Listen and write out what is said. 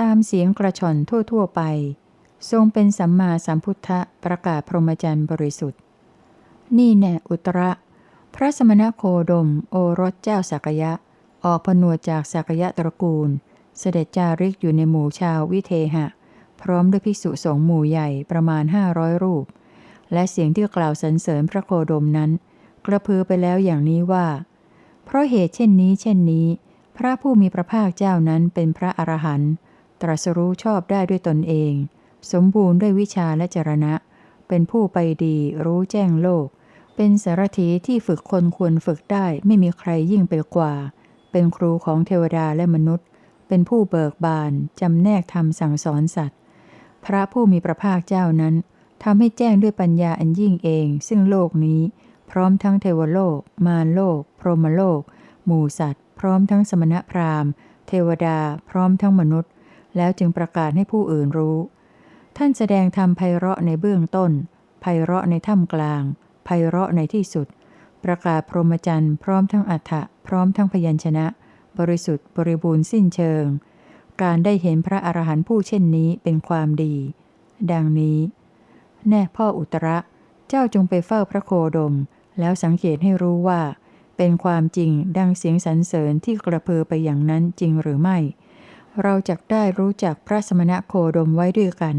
ตามเสียงกระชอนทั่ว ๆ ไป ทรงเป็นสัมมาสัมพุทธะประกาศพรหมจรรย์บริสุทธิ์ นี่แน่อุตระ พระสมณโคดมโอรสเจ้าสักยะ ออกผนวดจากสักยะตระกูล เสด็จจาริกอยู่ในหมู่ชาววิเทหะ พร้อมด้วยภิกษุสงฆ์หมู่ใหญ่ประมาณห้าร้อยรูป และเสียงที่กล่าวสรรเสริญพระโคดมนั้น กระพือไปแล้วอย่างนี้ว่า เพราะเหตุเช่นนี้เช่นนี้ พระผู้มีพระภาคเจ้านั้นเป็นพระอรหันต์ ตรัสรู้ชอบได้ด้วยตนเอง สมบูรณ์ด้วยวิชาและจรณะ เป็นผู้ไปดีรู้แจ้งโลก เป็นสารถีที่ฝึกคนควรฝึกได้ไม่มีใครยิ่งไปกว่า เป็นครูของเทวดาและมนุษย์ เป็นผู้เบิกบาน จำแนกธรรมสั่งสอนสัตว์ พระผู้มีพระภาคเจ้านั้นทำให้แจ้งด้วยปัญญาอันยิ่งเอง ซึ่งโลกนี้ พร้อมทั้งเทวโลก มารโลก พรหมโลก หมู่สัตว์ พร้อมทั้งสมณพราหมณ์ เทวดา พร้อมทั้งมนุษย์ แล้วจึงประกาศให้ผู้อื่นรู้ ท่านแสดงธรรมไพเราะในเบื้องต้น ไพเราะในถ้ำกลาง ไพเราะในที่สุด ประกาศพรหมจรรย์พร้อมทั้งอัฏฐะพร้อมทั้งพยัญชนะ บริสุทธิ์บริบูรณ์สิ้นเชิง การได้เห็นพระอรหันต์ผู้เช่นนี้เป็นความดี ดังนี้ แน่พ่ออุตระเจ้าจงไปเฝ้าพระโคดม แล้วสังเกตให้รู้ว่า เป็นความจริงดังเสียงสรรเสริญที่กระเพือไปอย่างนั้นจริงหรือไม่ เราจะได้รู้จักพระสมณะโคดมไว้ด้วยกัน